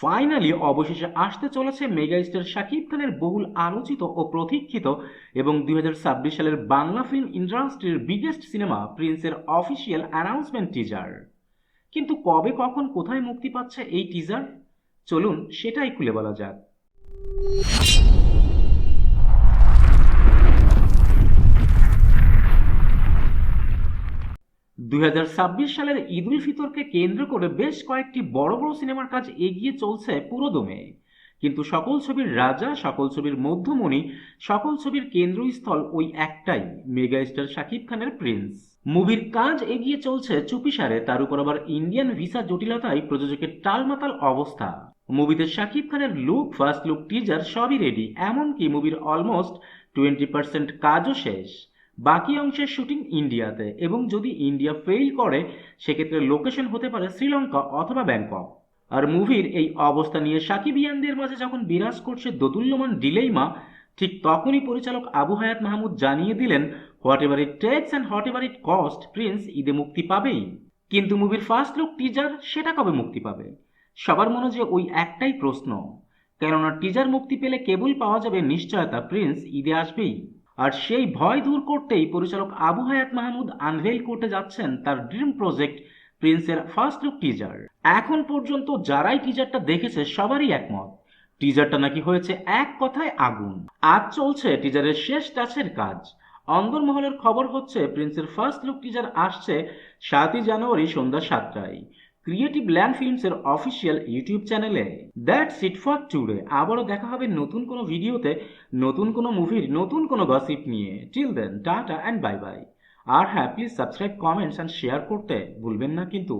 Finally অবশেষে আসতে চলেছে মেগাস্টার শাকিব খানের বহুল আলোচিত ও প্রতীক্ষিত এবং দুই হাজার ছাব্বিশ সালের বাংলা ফিল্ম ইন্ডাস্ট্রির বিগেস্ট সিনেমা প্রিন্সের অফিসিয়াল অ্যানাউন্সমেন্ট টিজার কিন্তু কবে, কখন, কোথায় মুক্তি পাচ্ছে এই টিজার চলুন, সেটাই খুলে বলা যাক। দু হাজার ছাব্বিশ সালের ঈদ উল ফিতরকে কেন্দ্র করে বেশ কয়েকটি বড় বড় সিনেমার কাজ এগিয়ে চলছে পুরোদমে। কিন্তু সকল ছবির রাজা, সকল ছবির মধ্যমণি, সকল ছবির কেন্দ্রস্থল ওই একটাই মেগা স্টার শাকিব খানের প্রিন্স। মুভির কাজ এগিয়ে চলছে চুপিসারে, তার উপর আবার ইন্ডিয়ান ভিসা জটিলতায় প্রযোজকের টালমাতাল অবস্থা। মুভিতে শাকিব খানের লুক, ফার্স্ট লুক, টিজার সবই রেডি এমনকি মুভির অলমোস্ট টোয়েন্টি পার্সেন্ট কাজও শেষ। বাকি অংশের শুটিং ইন্ডিয়াতে এবং যদি ইন্ডিয়া ফেইল করে, সেক্ষেত্রে লোকেশন হতে পারে শ্রীলঙ্কা অথবা ব্যাংকক। আর মুভির এই অবস্থা নিয়ে সাকিবিয়ানদের মাঝে যখন বিরাজ করছে দোদুল্যমান ডিলেইমা, ঠিক তখনই পরিচালক আবু হায়াত মাহমুদ জানিয়ে দিলেন, whatever it takes and whatever it cost, Prince, ঈদে মুক্তি পাবেই। কিন্তু মুভির ফার্স্ট লুক টিজার সেটা কবে মুক্তি পাবে? সবার মনে যে ওই একটাই প্রশ্ন। কেননা টিজার মুক্তি পেলে কেবল পাওয়া যাবে নিশ্চয়তা, প্রিন্স, ঈদে আসবেই। আর সেই ভয় দূর করতেই পরিচালক আবু হায়াত মাহমুদ আনভেল করতে যাচ্ছেন তার ড্রিম প্রজেক্ট প্রিন্সের ফার্স্ট লুক টিজার। এখন পর্যন্ত যারাই টিজারটা দেখেছে সবারই একমত। টিজারটা নাকি হয়েছে এক কথায় আগুন। আজ চলছে টিজারের শেষ টাচের কাজ। অন্দরমহলের খবর হচ্ছে, প্রিন্সের ফার্স্ট লুক টিজার আসছে সাতই জানুয়ারি সন্ধ্যা সাতটায়। ক্রিয়েটিভ ল্যান্ড ফিল্মসের অফিসিয়াল ইউটিউব চ্যানেলে দ্যাট সিট ফর টুডে আবারও দেখা হবে নতুন কোনো ভিডিওতে নতুন কোনো মুভির নতুন কোনো গসিপ নিয়ে। Till then tata and bye bye আর হ্যাঁ please subscribe comments and share করতে ভুলবেন না কিন্তু।